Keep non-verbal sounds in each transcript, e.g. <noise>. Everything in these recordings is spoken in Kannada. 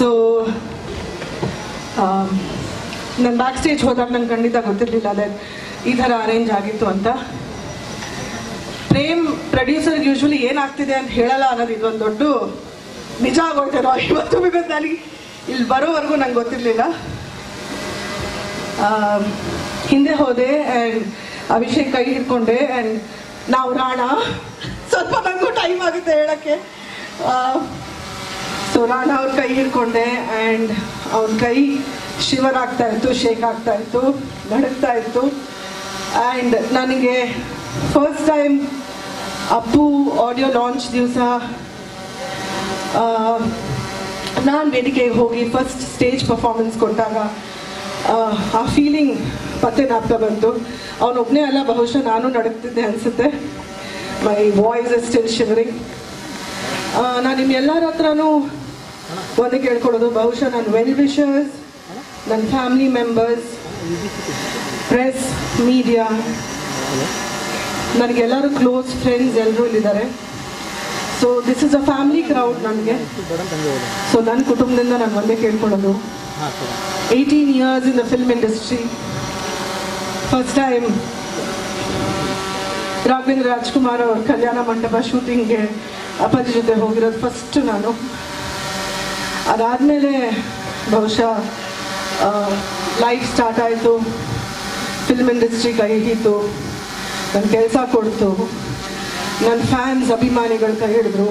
ಸೊ ನಾನು ಬ್ಯಾಕ್ ಸ್ಟೇಜ್ ಹೋದಾಗ ನಂಗೆ ಖಂಡಿತ ಗೊತ್ತಿರಲಿಲ್ಲ ಅದೇ ಈ ಥರ ಅರೇಂಜ್ ಆಗಿತ್ತು ಅಂತ. ಪ್ರೇಮ್ ಪ್ರೊಡ್ಯೂಸರ್ಗೆ ಯೂಶ್ವಲಿ ಏನಾಗ್ತಿದೆ ಅಂತ ಹೇಳಲ್ಲ ಅನ್ನೋದು ಇದೊಂದು ದೊಡ್ಡ ನಿಜ ಆಗೋಯ್ತೇನೋ ಇವತ್ತು ಬಿಕಾಸ್ ನನಗೆ ಇಲ್ಲಿ ಬರೋವರೆಗೂ ನಂಗೆ ಗೊತ್ತಿರಲಿಲ್ಲ. ಹಿಂದೆ ಹೋದೆ ಆ್ಯಂಡ್ ಅಭಿಷೇಕ್ ಕೈ ಹಿಡ್ಕೊಂಡೆ ಆ್ಯಂಡ್ ನಾವು ರಾಣ. ಸ್ವಲ್ಪ ನನಗೂ ಟೈಮ್ ಆಗುತ್ತೆ ಹೇಳೋಕ್ಕೆ. ಸೊ ನಾನು ಅವ್ರ ಕೈ ಹಿಡ್ಕೊಂಡೆ ಆ್ಯಂಡ್ ಅವನ ಕೈ ಶಿವರ್ ಆಗ್ತಾ ಇತ್ತು ಶೇಕ್ ಆಗ್ತಾ ಇತ್ತು ನಡುಗ್ತಾ ಇತ್ತು. ಆ್ಯಂಡ್ ನನಗೆ first time Appu audio launch ದಿವಸ ನಾನು ವೇದಿಕೆಗೆ ಹೋಗಿ ಫಸ್ಟ್ ಸ್ಟೇಜ್ ಪರ್ಫಾರ್ಮೆನ್ಸ್ ಕೊಟ್ಟಾಗ ಆ, ಫೀಲಿಂಗ್ ಪತ್ತೆ ನಾಗ್ತಾ ಬಂತು. ಅವನೊಬ್ಬನೇ ಅಲ್ಲ ಬಹುಶಃ ನಾನು ನಡುಗ್ತಿದ್ದೆ ಅನಿಸುತ್ತೆ. My voice is still shivering ನಾನು ನಿಮ್ಮೆಲ್ಲರ ಹತ್ರನೂ ಒಂದೇ ಕೇಳ್ಕೊಳ್ಳೋದು, ಬಹುಶಃ ನನ್ನ ವೆಲ್ ವಿಷರ್ಸ್ ನನ್ನ ಫ್ಯಾಮಿಲಿ ಮೆಂಬರ್ಸ್ ಪ್ರೆಸ್ ಮೀಡಿಯಾ ನನಗೆಲ್ಲರೂ ಕ್ಲೋಸ್ ಫ್ರೆಂಡ್ಸ್ ಎಲ್ಲರೂ ಇಲ್ಲಿದ್ದಾರೆ. So this is a family crowd ನನಗೆ. ಸೊ ನನ್ನ ಕುಟುಂಬದಿಂದ ನಾನು ಒಂದೇ ಕೇಳ್ಕೊಳ್ಳೋದು. Eighteen years in the film industry first time Raghavendra Rajkumar ಅವ್ರ ಕಲ್ಯಾಣ ಮಂಟಪ ಶೂಟಿಂಗ್ಗೆ ಅಪ್ಪಾಜಿ ಜೊತೆ ಹೋಗಿರೋದು ಫಸ್ಟ್ ನಾನು. ಅದಾದಮೇಲೆ ಬಹುಶಃ ಲೈಫ್ ಸ್ಟಾರ್ಟ್ ಆಯಿತು ಫಿಲ್ಮ್ ಇಂಡಸ್ಟ್ರಿ ಕೈ ನನ್ನ ಕೆಲಸ ಕೊಡ್ತು ನನ್ನ ಫ್ಯಾನ್ಸ್ ಅಭಿಮಾನಿಗಳು ಕೈ ಹಿಡಿದ್ರು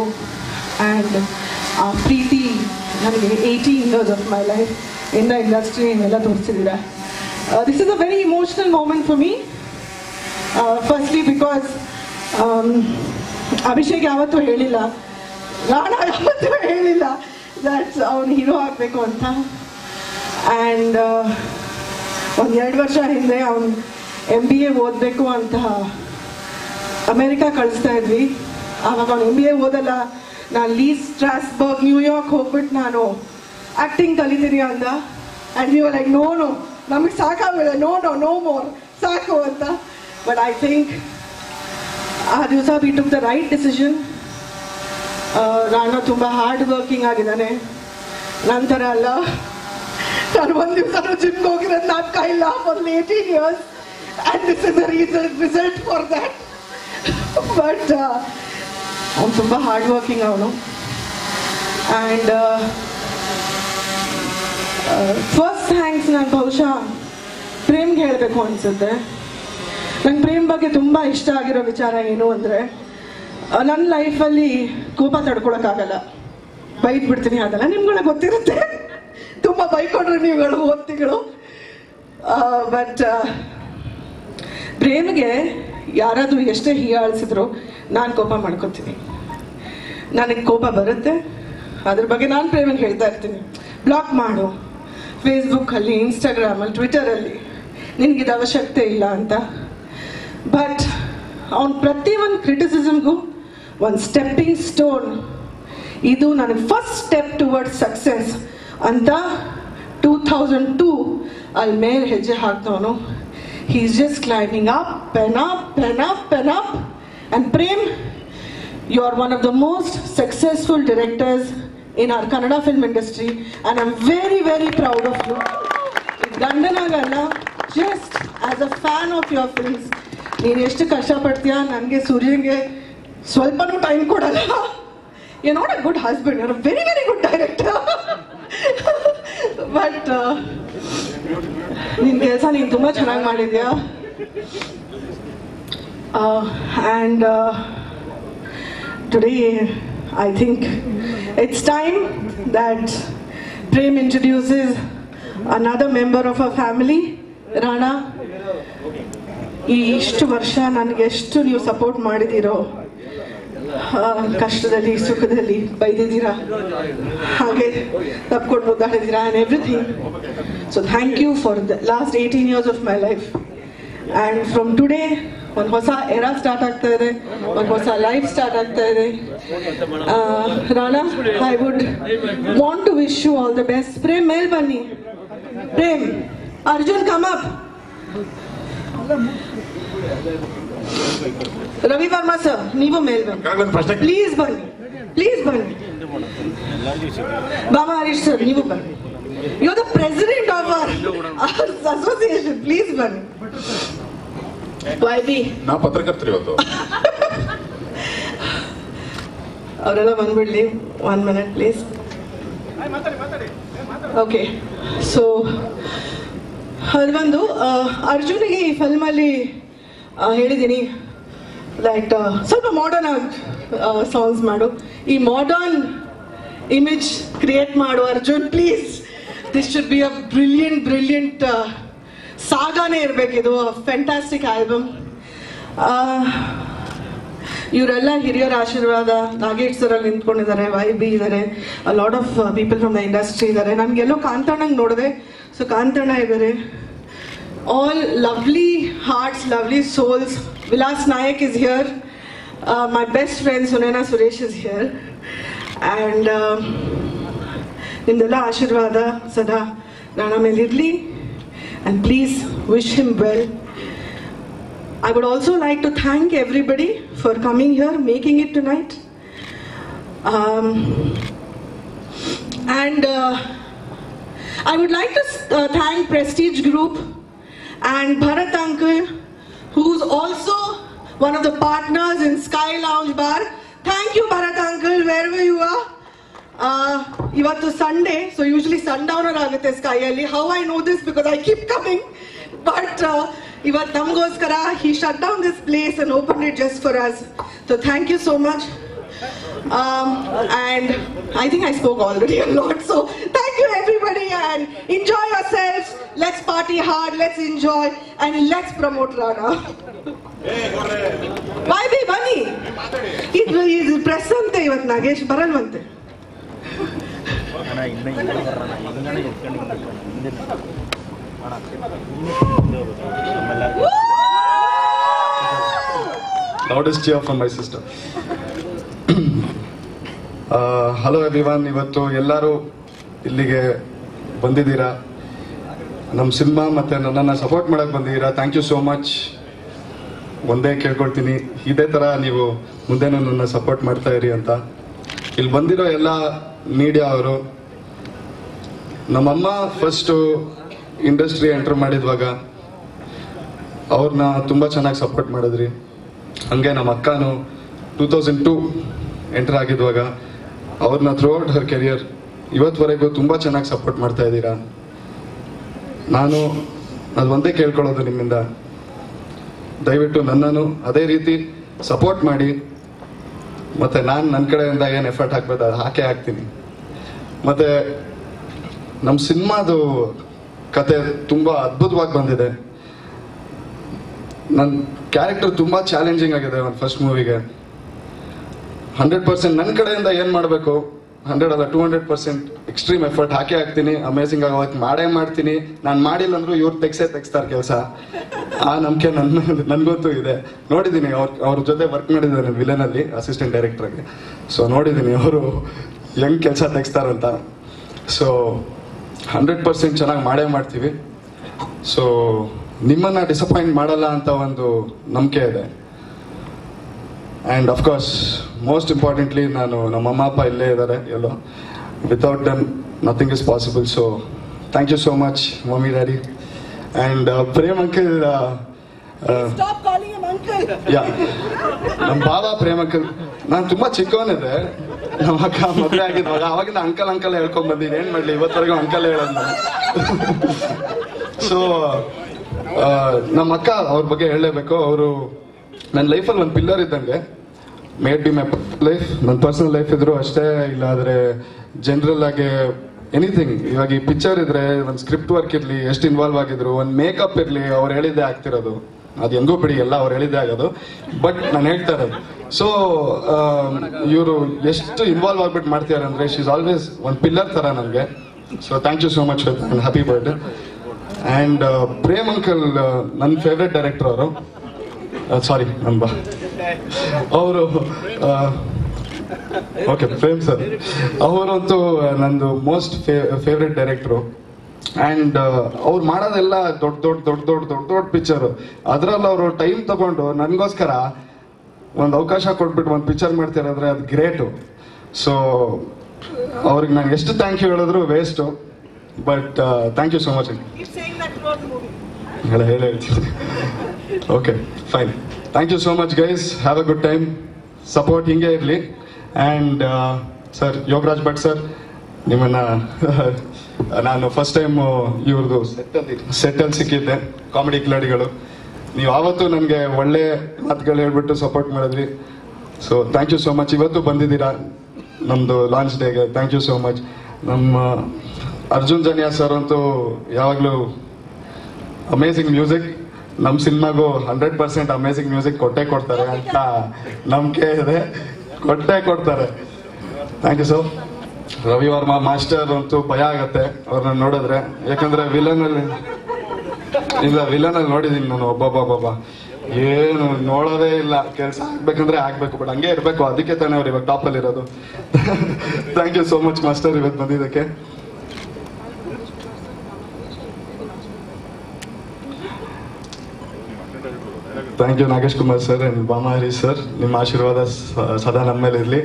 ಆ್ಯಂಡ್ ಆ ಪ್ರೀತಿ ನನಗೆ eighteen years of my life ಇಂದ ಇಂಡಸ್ಟ್ರಿ ಎಲ್ಲ ತೋರಿಸಿದ್ದೀರ this is a very emotional moment for me firstly because Abhishek ಯಾವತ್ತೂ ಹೇಳಿಲ್ಲ, ರಾಣ ಯಾವತ್ತೂ ಹೇಳಿಲ್ಲ. ದಟ್ಸ್ ಅವನು ಹೀರೋ ಆಗಬೇಕು ಅಂತ. ಆ್ಯಂಡ್ ಒಂದು ಎರಡು ವರ್ಷ ಹಿಂದೆ ಅವನು ಎಂ ಬಿ ಎ ಓದಬೇಕು ಅಂತ ಅಮೇರಿಕಾ ಕಳಿಸ್ತಾ ಇದ್ವಿ. ಆವಾಗ ಅವ್ನು ಎಂ ಬಿ ಎ ಓದಲ್ಲ. ನಾನು ಲೀಸ್ ಸ್ಟ್ರಾಸ್ಬರ್ಗ್ ನ್ಯೂಯಾರ್ಕ್ ಹೋಗ್ಬಿಟ್ಟು ನಾನು ಆ್ಯಕ್ಟಿಂಗ್ ಕಲಿತೀನಿ ಅಂದ. And you like no no ನಮಗೆ ಸಾಕಾಗಲ್ಲ. ನೋ ನೋ ನೋ ಮೋರ್ ಸಾಕು ಅಂತ. ಬಟ್ ಐ ಥಿಂಕ್ ಆ ದಿವಸ we took the right decision Rana ತುಂಬ ಹಾರ್ಡ್ ವರ್ಕಿಂಗ್ ಆಗಿದ್ದಾನೆ. ನಂತರ ಅಲ್ಲ, ನಾನು ಒಂದು ದಿವಸ ಜಿಮ್ಗೆ ಹೋಗಿರೋದು ಕೈ ಇಲ್ಲ for eighteen years and this is the reason result for that but ಅವನು ತುಂಬ ಹಾರ್ಡ್ ವರ್ಕಿಂಗ್ ಅವನು. ಆ್ಯಂಡ್ ಫಸ್ಟ್ ಥ್ಯಾಂಕ್ಸ್ ನಾನು ಬಹುಶಃ ಪ್ರೇಮ್ಗೆ ಹೇಳಬೇಕು ಅನಿಸುತ್ತೆ. ನಂಗೆ ಪ್ರೇಮ್ ಬಗ್ಗೆ ತುಂಬ ಇಷ್ಟ ಆಗಿರೋ ವಿಚಾರ ಏನು ಅಂದರೆ ನನ್ನ ಲೈಫಲ್ಲಿ ಕೋಪ ತಡ್ಕೊಳಕ್ಕಾಗಲ್ಲ. ಬೈದ್ ಬಿಡ್ತೀನಿ ಅದೆಲ್ಲ ನಿಮ್ಗಳ ಗೊತ್ತಿರುತ್ತೆ. ತುಂಬ ಬೈಕೊಂಡ್ರೆ ನೀವುಗಳು ಓದ್ತಿಗಳು ಬಟ್ ಪ್ರೇಮ್ಗೆ ಯಾರಾದರೂ ಎಷ್ಟೇ ಹೀಯಾಳಿಸಿದ್ರು ನಾನು ಕೋಪ ಮಾಡ್ಕೊತೀನಿ. ನನಗೆ ಕೋಪ ಬರುತ್ತೆ. ಅದ್ರ ಬಗ್ಗೆ ನಾನು ಪ್ರೇಮಿಗೆ ಹೇಳ್ತಾ ಇರ್ತೀನಿ. ಬ್ಲಾಕ್ ಮಾಡು. ಫೇಸ್ಬುಕ್ಕಲ್ಲಿ, ಇನ್ಸ್ಟಾಗ್ರಾಮಲ್ಲಿ ಟ್ವಿಟರಲ್ಲಿ ನಿನಗಿದು ಅವಶ್ಯಕತೆ ಇಲ್ಲ ಅಂತ. ಬಟ್ ಅವನ ಪ್ರತಿ ಒಂದು ಕ್ರಿಟಿಸಿಸಮ್ಗೂ ಒಂದು ಸ್ಟೆಪ್ಪಿಂಗ್ ಸ್ಟೋನ್ ಇದು ನನಗೆ ಫಸ್ಟ್ ಸ್ಟೆಪ್ ಟುವರ್ಡ್ ಸಕ್ಸಸ್ ಅಂತ ಟೂ ಥೌಸಂಡ್ ಟೂ ಅಲ್ಲಿ ಮೇಲೆ ಹೆಜ್ಜೆ ಹಾಕ್ತವನು he is just climbing up pen up pen up pen up and Prem you are one of the most successful directors in our Kannada film industry and I am very very proud of you ಗಂಡನಾಗಲ್ಲ just as a fan of your films ನೀನು ಎಷ್ಟು ಕಷ್ಟಪಡ್ತೀಯಾ? ನನಗೆ ಸೂರ್ಯಂಗೆ ಸ್ವಲ್ಪನೂ ಟೈಮ್ ಕೊಡಲ್ಲ. You not a good husband you very very good director but ನಿನ್ನ ಕೆಲಸ ನೀನು ತುಂಬ ಚೆನ್ನಾಗಿ ಮಾಡಿದ್ಯಾ? And today I think it's time that Prem introduces another member of a family Rana ಈ ಇಷ್ಟು ವರ್ಷ ನನಗೆ ಎಷ್ಟು ನೀವು ಸಪೋರ್ಟ್ ಮಾಡಿದ್ದೀರೋ ಕಷ್ಟದಲ್ಲಿ, ಸುಖದಲ್ಲಿ ಬೈದಿದ್ದೀರಾ? ಹಾಗೆ ತಪ್ಕೊಂಡು ಮುದ್ದಾಡಿದ್ದೀರಾ and everything so thank you for the last eighteen years of my life and from today ಒಂದು ಹೊಸ ಎರಾ ಸ್ಟಾರ್ಟ್ ಆಗ್ತಾ ಇದೆ, ಒಂದು ಹೊಸ ಲೈಫ್ ಸ್ಟಾರ್ಟ್ ಆಗ್ತಾ ಇದೆ. Rana I would want to wish you all the best Prem, ಮೇಲ್ ಬನ್ನಿ. Prem, Arjun come up Ravi Varma sir ನೀವು ಮೇಲ್ ಬನ್ನಿ ಕೆಳಗೊಂದು ಪ್ರಶ್ನೆ ಪ್ಲೀಸ್ ಬನ್ನಿ ಪ್ಲೀಸ್ ಬನ್ನಿ ಬಾಬಾ ಹರೀಶ್ ಸರ್ ನೀವು ಬನ್ನಿ you the president of our association please ಬನ್ನಿ ವೈ ಬಿ ನಾ ಪತ್ರಕರ್ತರು ಇವತ್ತು ಅವರೆಲ್ಲ ಬಂದ್ಬಿಡ್ಲಿ one minute please okay so ಅದೊಂದು ಅರ್ಜುನಿಗೆ ಈ ಫಿಲ್ಮಲ್ಲಿ ಹೇಳಿದ್ದೀನಿ ಲೈಕ್ ಸ್ವಲ್ಪ ಮಾಡರ್ನ್ ಆಗಿ ಸಾಂಗ್ಸ್ ಮಾಡು. ಈ ಮಾಡರ್ನ್ ಇಮೇಜ್ ಕ್ರಿಯೇಟ್ ಮಾಡು, Arjun. Please this should be a brilliant brilliant ಸಾಗಾನೇ ಇರಬೇಕಿದು ಫ್ಯಾಂಟಾಸ್ಟಿಕ್ ಆಲ್ಬಮ್ ಇವರೆಲ್ಲ ಹಿರಿಯರ ಆಶೀರ್ವಾದ ನಾಗೇಶ್ ಸರ್ ಅಲ್ಲಿ ನಿಂತ್ಕೊಂಡಿದ್ದಾರೆ ವೈ ಬಿ ಇದ್ದಾರೆ lot of people from the industry ಇದ್ದಾರೆ. ನನ್ಗೆಲ್ಲೋ ಕಾಂತಣ್ಣಂಗೆ ನೋಡಿದೆ So Kantana Ibere. All lovely hearts, lovely souls. Vilas Nayak is here. Uh, my best friend Sunaina Suresh is here. And um, Nindala Ashirvada Sada Rana Melidli. And please wish him well. I would also like to thank everybody for coming here, making it tonight. Um, and uh, I would like to uh, thank Prestige Group and Bharat Uncle, who's also one of the partners in Sky Lounge Bar. Thank you, Bharat Uncle, wherever you are. Uh, ಇವತ್ತು ಸಂಡೇ ಸೊ ಯೂಶಲಿ ಸನ್ಡೌನರ್ ಆಗುತ್ತೆ ಸ್ಕೈಯಲ್ಲಿ how I know this because I keep coming but ಇವತ್ತು ನಮಗೋಸ್ಕರ he shut down this place and open it just for us so thank you so much and I think I spoke already a lot. So thank you everybody and enjoy yourselves. Let's party hard, let's enjoy and let's promote Rana. Why be ಬನ್ನಿ ಇದು ಇದು ಪ್ರೆಸ್ ಅಂತೆ ಇವತ್ತು ನಾಗೇಶ್ ಬರಲ್ವಂತೆ loudest cheer from my sister. Hello everyone ಇವತ್ತು ಎಲ್ಲರೂ ಇಲ್ಲಿಗೆ ಬಂದಿದ್ದೀರಾ? ನಮ್ಮ ಸಿನಿಮಾ ಮತ್ತೆ ನನ್ನನ್ನು ಸಪೋರ್ಟ್ ಮಾಡೋಕ್ಕೆ ಬಂದಿದ್ದೀರಾ? ಥ್ಯಾಂಕ್ ಯು ಸೋ ಮಚ್ ಒಂದೇ ಕೇಳ್ಕೊಳ್ತೀನಿ. ಇದೇ ಥರ ನೀವು ಮುಂದೆನೂ ನನ್ನ ಸಪೋರ್ಟ್ ಮಾಡ್ತಾ ಇರಿ ಅಂತ. ಇಲ್ಲಿ ಬಂದಿರೋ ಎಲ್ಲ ಮೀಡಿಯಾ ಅವರು, ನಮ್ಮಮ್ಮ ಫಸ್ಟು ಇಂಡಸ್ಟ್ರಿ ಎಂಟರ್ ಮಾಡಿದ್ವಾಗ ಅವ್ರನ್ನ ತುಂಬ ಚೆನ್ನಾಗಿ ಸಪೋರ್ಟ್ ಮಾಡಿದ್ರಿ. ಹಾಗೆ ನಮ್ಮ ಅಕ್ಕನು ಟೂ ತೌಸಂಡ್ ಟೂ ಎಂಟರ್ ಆಗಿದ್ವಾಗ ಅವ್ರನ್ನ ಥ್ರೂ ಔಟ್ ಹರ್ ಕೆರಿಯರ್ ಇವತ್ವರೆಗೂ ತುಂಬ ಚೆನ್ನಾಗಿ ಸಪೋರ್ಟ್ ಮಾಡ್ತಾ ಇದ್ದೀರಾ? ನಾನು ಅದೊಂದೇ ಒಂದೇ ಕೇಳ್ಕೊಳ್ಳೋದು ನಿಮ್ಮಿಂದ. ದಯವಿಟ್ಟು ನನ್ನನ್ನು ಅದೇ ರೀತಿ ಸಪೋರ್ಟ್ ಮಾಡಿ. ಮತ್ತೆ ನಾನು ನನ್ನ ಕಡೆಯಿಂದ ಏನು ಎಫರ್ಟ್ ಹಾಕ್ಬೇಕು ಅದು ಹಾಕೇ ಹಾಕ್ತೀನಿ. ಮತ್ತೆ ನಮ್ಮ ಸಿನಿಮಾದು ಕತೆ ತುಂಬ ಅದ್ಭುತವಾಗಿ ಬಂದಿದೆ. ನನ್ನ ಕ್ಯಾರೆಕ್ಟರ್ ತುಂಬ ಚಾಲೆಂಜಿಂಗ್ ಆಗಿದೆ ನನ್ನ ಫಸ್ಟ್ ಮೂವಿಗೆ ಹಂಡ್ರೆಡ್ ಪರ್ಸೆಂಟ್ ನನ್ನ ಕಡೆಯಿಂದ ಏನು ಮಾಡಬೇಕು? ಹಂಡ್ರೆಡ್ ಅಲ್ಲ two hundred percent extreme effort ಹಾಕಿ ಹಾಕ್ತೀನಿ ಅಮೇಸಿಂಗ್ ಆಗೋಕೆ ಮಾಡೇ ಮಾಡ್ತೀನಿ. ನಾನು ಮಾಡಿಲ್ಲ ಅಂದ್ರೂ ಇವ್ರು ತೆಗ್ಸೇ ತೆಗಿಸ್ತಾರೆ ಕೆಲಸ. ಆ ನಂಬಿಕೆ ನನ್ನ ನನಗಂತೂ ಇದೆ. ನೋಡಿದ್ದೀನಿ ಅವ್ರ ಅವ್ರ ಜೊತೆ ವರ್ಕ್ ಮಾಡಿದ್ದಾರೆ ವಿಲನ್ ಅಲ್ಲಿ ಅಸಿಸ್ಟೆಂಟ್ ಡೈರೆಕ್ಟರ್ಗೆ ಸೊ ನೋಡಿದ್ದೀನಿ ಅವರು ಹೆಂಗ್ ಕೆಲಸ ತೆಗಿಸ್ತಾರಂತ ಸೊ ಹಂಡ್ರೆಡ್ ಪರ್ಸೆಂಟ್ ಚೆನ್ನಾಗಿ ಮಾಡೇ ಮಾಡ್ತೀವಿ. ಸೊ ನಿಮ್ಮನ್ನ ಡಿಸಪಾಯಿಂಟ್ ಮಾಡಲ್ಲ ಅಂತ ಒಂದು ನಂಬಿಕೆ ಇದೆ. ಆ್ಯಂಡ್ ಅಫ್ಕೋರ್ಸ್ ಮೋಸ್ಟ್ ಇಂಪಾರ್ಟೆಂಟ್ಲಿ ನಾನು ನಮ್ಮ ಅಮ್ಮ ಅಪ್ಪ ಇಲ್ಲೇ ಇದ್ದಾರೆ ಎಲ್ಲೋ. Without them nothing is possible so thank you so much mummy daddy and Prem uncle Stop calling him uncle. Yeah ನಮ್ಮ ಬಾಬಾ ಪ್ರೇಮ್ ಅಂಕಲ್ ನಾನು ತುಂಬ ಚಿಕ್ಕವನಿದ್ದೆ. ನಮ್ಮ ಅಕ್ಕ ಮದುವೆ ಆಗಿದ್ವಾಗ ಅವಾಗಿಂದ ಅಂಕಲ್ ಅಂಕಲ್ ಹೇಳ್ಕೊಂಡ್ ಬಂದಿನಿ. ಏನ್ ಮಾಡ್ಲಿ ಇವತ್ತವರೆಗೂ ಅಂಕಲ್ ಹೇಳೋದು ನಾನು. ಸೊ ನಮ್ಮ ಅಕ್ಕ ಅವ್ರ ಬಗ್ಗೆ ಹೇಳಲೇಬೇಕು. ಅವರು ನನ್ನ ಲೈಫಲ್ಲಿ ಒಂದು ಪಿಲ್ಲರ್ ಇದ್ದಂಗೆ. ಮೇಡ್ ಬಿ ಮೈ ಲೈಫ್ ನನ್ನ ಪರ್ಸನಲ್ ಲೈಫ್ ಇದ್ರು ಅಷ್ಟೇ ಇಲ್ಲ ಆದ್ರೆ ಜನರಲ್ ಆಗಿ ಎನಿಥಿಂಗ್ ಇವಾಗ ಈ ಪಿಕ್ಚರ್ ಇದ್ರೆ, ಒಂದು ಸ್ಕ್ರಿಪ್ಟ್ ವರ್ಕ್ ಇರಲಿ, ಎಷ್ಟು ಇನ್ವಾಲ್ವ್ ಆಗಿದ್ರು, ಒಂದು ಮೇಕಪ್ ಇರಲಿ, ಅವ್ರು ಹೇಳಿದ್ದೆ ಆಗ್ತಿರೋದು. ಅದು ಹೆಂಗೋ ಬಿಡಿ, ಎಲ್ಲ ಅವ್ರು ಹೇಳಿದ್ದೆ ಆಗೋದು. ಬಟ್ ನಾನು ಹೇಳ್ತಾ ಇರೋದು ಸೊ ಇವರು ಎಷ್ಟು ಇನ್ವಾಲ್ವ್ ಆಗ್ಬಿಟ್ಟು ಮಾಡ್ತಿದ್ದಾರೆ ಅಂದ್ರೆ ಶಿ ಇಸ್ ಆಲ್ವೇಸ್ ಒಂದು ಪಿಲ್ಲರ್ ತರ ನನಗೆ. So thank you so much happy birthday and Prem uncle ನನ್ನ ಫೇವ್ರೆಟ್ ಡೈರೆಕ್ಟರ್ ಅವರು. ಸಾರಿ ನಮ್ಮ ಅವರು ಓಕೆ ಪ್ರೇಮ್ ಸರ್ ಅವರಂತೂ ನಂದು ಮೋಸ್ಟ್ ಫೇವ್ರೆಟ್ ಡೈರೆಕ್ಟ್ರು ಆ್ಯಂಡ್ ಅವ್ರು ಮಾಡೋದೆಲ್ಲ ದೊಡ್ಡ ದೊಡ್ಡ ದೊಡ್ಡ ದೊಡ್ಡ ದೊಡ್ಡ ದೊಡ್ಡ ಪಿಕ್ಚರು ಅದರಲ್ಲಿ ಅವರು ಟೈಮ್ ತಗೊಂಡು ನನಗೋಸ್ಕರ ಒಂದು ಅವಕಾಶ ಕೊಟ್ಬಿಟ್ಟು ಒಂದು ಪಿಕ್ಚರ್ ಮಾಡ್ತಿರೋದ್ರೆ ಅದು ಗ್ರೇಟು ಸೊ ಅವ್ರಿಗೆ ನಾನು ಎಷ್ಟು ಥ್ಯಾಂಕ್ ಯು ಹೇಳಿದ್ರು waste but thank you so much ಹೇಳ, ಹೇಳಿ. ಹೇಳ್ತೀನಿ okay fine thank you so much guys have a good time support ಹಿಂಗೆ ಇರಲಿ. And sir Yogaraj Bhat sir ನಿಮ್ಮನ್ನ, <laughs> ನಾನು ಫಸ್ಟ್ ಟೈಮ್ ಇವ್ರದ್ದು ಸೆಟ್ಟಲ್ಲಿ ಸಿಕ್ಕಿದ್ದೆ. ಕಾಮಿಡಿ ಕಿಲಾಡಿಗಳು. ನೀವು ಆವತ್ತು ನನಗೆ ಒಳ್ಳೆ ಮಾತುಗಳು ಹೇಳ್ಬಿಟ್ಟು ಸಪೋರ್ಟ್ ಮಾಡಿದ್ರಿ. So thank you so much ಇವತ್ತು ಬಂದಿದ್ದೀರಾ? ನಮ್ಮದು ಲಾಂಚ್ ಡೇಗೆ ಥ್ಯಾಂಕ್ ಯು ಸೋ ಮಚ್ ನಮ್ಮ, ಅರ್ಜುನ್ ಜನಿಯಾ ಸರ್ ಅಂತೂ ಯಾವಾಗಲೂ ಅಮೇಸಿಂಗ್ ಮ್ಯೂಸಿಕ್ ನಮ್ಮ ಸಿನಿಮಾಗೂ ಹಂಡ್ರೆಡ್ ಪರ್ಸೆಂಟ್ ಅಮೇಸಿಂಗ್ ಮ್ಯೂಸಿಕ್ ಕೊಟ್ಟೆ ಕೊಡ್ತಾರೆ ಅಂತ ನಂಬಿಕೆ ಇದೆ. ಕೊಟ್ಟೆ ಕೊಡ್ತಾರೆ. Thank you sir Ravi Varma master ಅಂತೂ ಭಯ ಆಗತ್ತೆ ಅವ್ರನ್ನ ನೋಡಿದ್ರೆ. ಯಾಕಂದ್ರೆ ವಿಲನ್ ಅಲ್ಲಿ ಇಲ್ಲ ವಿಲನ್ ಅಲ್ಲಿ ನೋಡಿದೀನಿ ನಾನು ಒಬ್ಬೊಬ್ಬೊಬ್ಬ ಏನು, ನೋಡೋದೇ ಇಲ್ಲ. ಕೆಲಸ ಆಗ್ಬೇಕಂದ್ರೆ ಆಗ್ಬೇಕು ಬಟ್ ಹಂಗೆ ಇರ್ಬೇಕು. ಅದಕ್ಕೆ ತಾನೇ ಅವ್ರು ಇವಾಗ ಟಾಪ್ ಅಲ್ಲಿ ಇರೋದು thank you so much master ಇವತ್ತು ಬಂದಿದ್ದಕ್ಕೆ. Thank you Nagesh Kumar sir and Bama Harish sir ನಿಮ್ಮ ಆಶೀರ್ವಾದ ಸದಾ ನಮ್ಮ ಮೇಲೆ ಇರಲಿ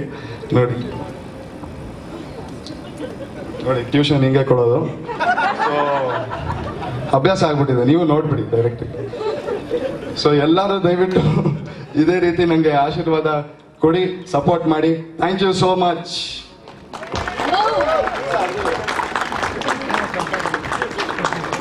ನೋಡಿ. ನೋಡಿ ಟ್ಯೂಷನ್ ಹಿಂಗೆ ಕೊಡೋದು. ಅಭ್ಯಾಸ ಆಗ್ಬಿಟ್ಟಿದೆ. ನೀವು ನೋಡ್ಬಿಡಿ ಡೈರೆಕ್ಟ್ ಸೊ ಎಲ್ಲರೂ ದಯವಿಟ್ಟು <laughs> ಇದೇ ರೀತಿ ನನಗೆ ಆಶೀರ್ವಾದ ಕೊಡಿ ಸಪೋರ್ಟ್ ಮಾಡಿ. Thank you so much